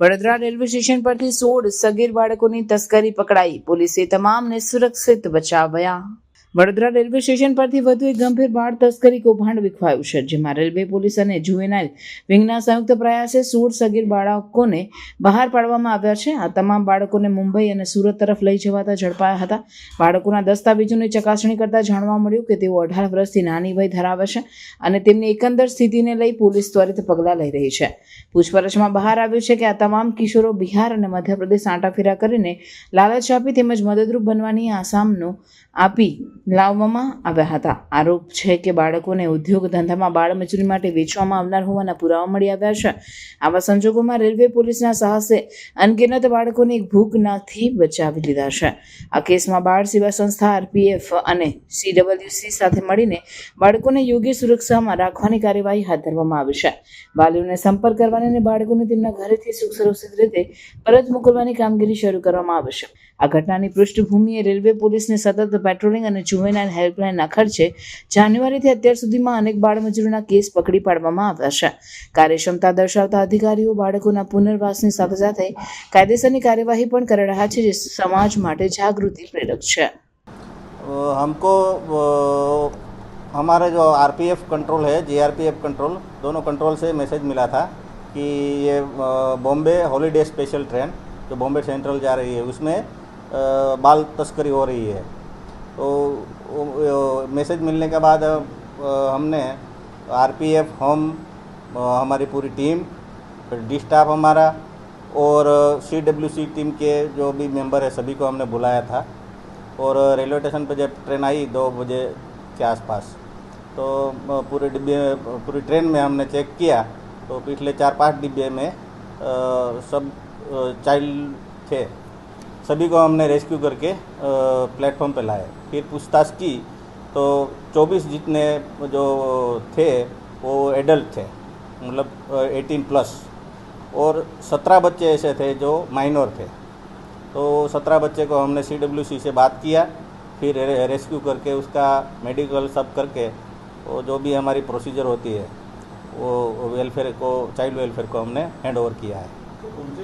Vadodara railway station પરથી સોળ સગીર બાળકોની તસ્કરી પકડાઈ. પોલીસે તમામને સુરક્ષિત બચાવ્યા. વડોદરા રેલવે સ્ટેશન પરથી વધુ એક ગંભીર બાળ તસ્કરી કૌભાંડ વિખવાયું છે, જેમાં રેલવે પોલીસ અને જુવેનાઇલ વિંગના સંયુક્ત પ્રયાસે સોળ સગીર બાળકોને બહાર પાડવામાં આવ્યા છે. આ તમામ બાળકોને મુંબઈ અને સુરત તરફ લઈ જવાતા ઝડપાયા હતા. બાળકોના દસ્તાવેજોની ચકાસણી કરતા જાણવા મળ્યું કે તેઓ અઢાર વર્ષથી નાની વય ધરાવે છે અને તેમની એકંદર સ્થિતિને લઈ પોલીસ ત્વરિત પગલાં લઈ રહી છે. પૂછપરછમાં બહાર આવ્યું છે કે આ તમામ કિશોરો બિહાર અને મધ્યપ્રદેશ આંટાફેરા કરીને લાલચ આપી તેમજ મદદરૂપ બનવાની આસામનો આપી લાવવામાં આવ્યા હતા. આરોપ છે કે બાળકોને ઉદ્યોગ ધંધામાં બાળમજૂરી માટે વેચવામાં આવનાર હોવાના પુરાવા મળી આવ્યા છે. આવા સંજોગોમાં રેલવે પોલીસના સાહસે અનગિનત બાળકોને ભૂખનાથી બચાવી લીધા છે. આ કેસમાં બાળ સેવા સંસ્થા આરપીએફ અને સીડબલ્યુસી સાથે મળીને બાળકોને યોગ્ય સુરક્ષામાં રાખવાની કાર્યવાહી હાથ ધરવામાં આવી છે. વાલીઓને સંપર્ક કરવાની અને બાળકોને તેમના ઘરેથી સુખ સુરક્ષિત રીતે પરત મોકલવાની કામગીરી શરૂ કરવામાં આવશે આ ઘટનાની પૃષ્ઠભૂમિએ રેલવે પોલીસને સતત પેટ્રોલિંગ અને જુવેનાઇલ હેલ્પલાઇનના ખર્ચે જાન્યુઆરીથી અત્યાર સુધીમાં અનેક બાળમજૂરીના કેસ પકડી પાડવામાં આવ્યા છે કાર્યક્ષમતા દર્શાવતા અધિકારીઓ બાળકોના પુનર્વાસની સાથે સાથે કાયદેસરની કાર્યવાહી પણ કરી રહ્યા છે જે સમાજ માટે જાગૃતિ પ્રેરક છે अ, हमको अ, हमारा जो आरपीएफ कंट्रोल है जीआरपीएफ कंट्रोल दोनों कंट्रोल से मैसेज मिला था कि ये अ, बॉम्बे हॉलीडे स्पेशल ट्रेन जो बॉम्बे सेंट्रल जा रही है उसमें अ, बाल तस्करी हो रही है तो वो, वो, मैसेज मिलने के बाद हमने आरपीएफ हम हमारी पूरी टीम फिर डी स्टाफ हमारा और सी डब्ल्यू सी टीम के जो भी मेंबर है सभी को हमने बुलाया था। और रेलवे स्टेशन पर जब ट्रेन आई दो बजे के आसपास तो पूरे डिब्बे पूरी ट्रेन में हमने चेक किया तो पिछले चार पाँच डिब्बे में अ, सब चाइल्ड थे सभी को हमने रेस्क्यू करके प्लेटफॉर्म पर लाए फिर पूछताछ की तो 24 जितने जो थे, वो एडल्ट थे मतलब एटीन प्लस और 17 बच्चे ऐसे थे जो माइनर थे। तो सत्रह बच्चे को हमने सी डब्ल्यू सी से बात किया, फिर रेस्क्यू करके उसका मेडिकल सब करके वो जो भी हमारी प्रोसीजर होती है, वो वेलफेयर को चाइल्ड वेलफेयर को हमने हैंड ओवर किया है।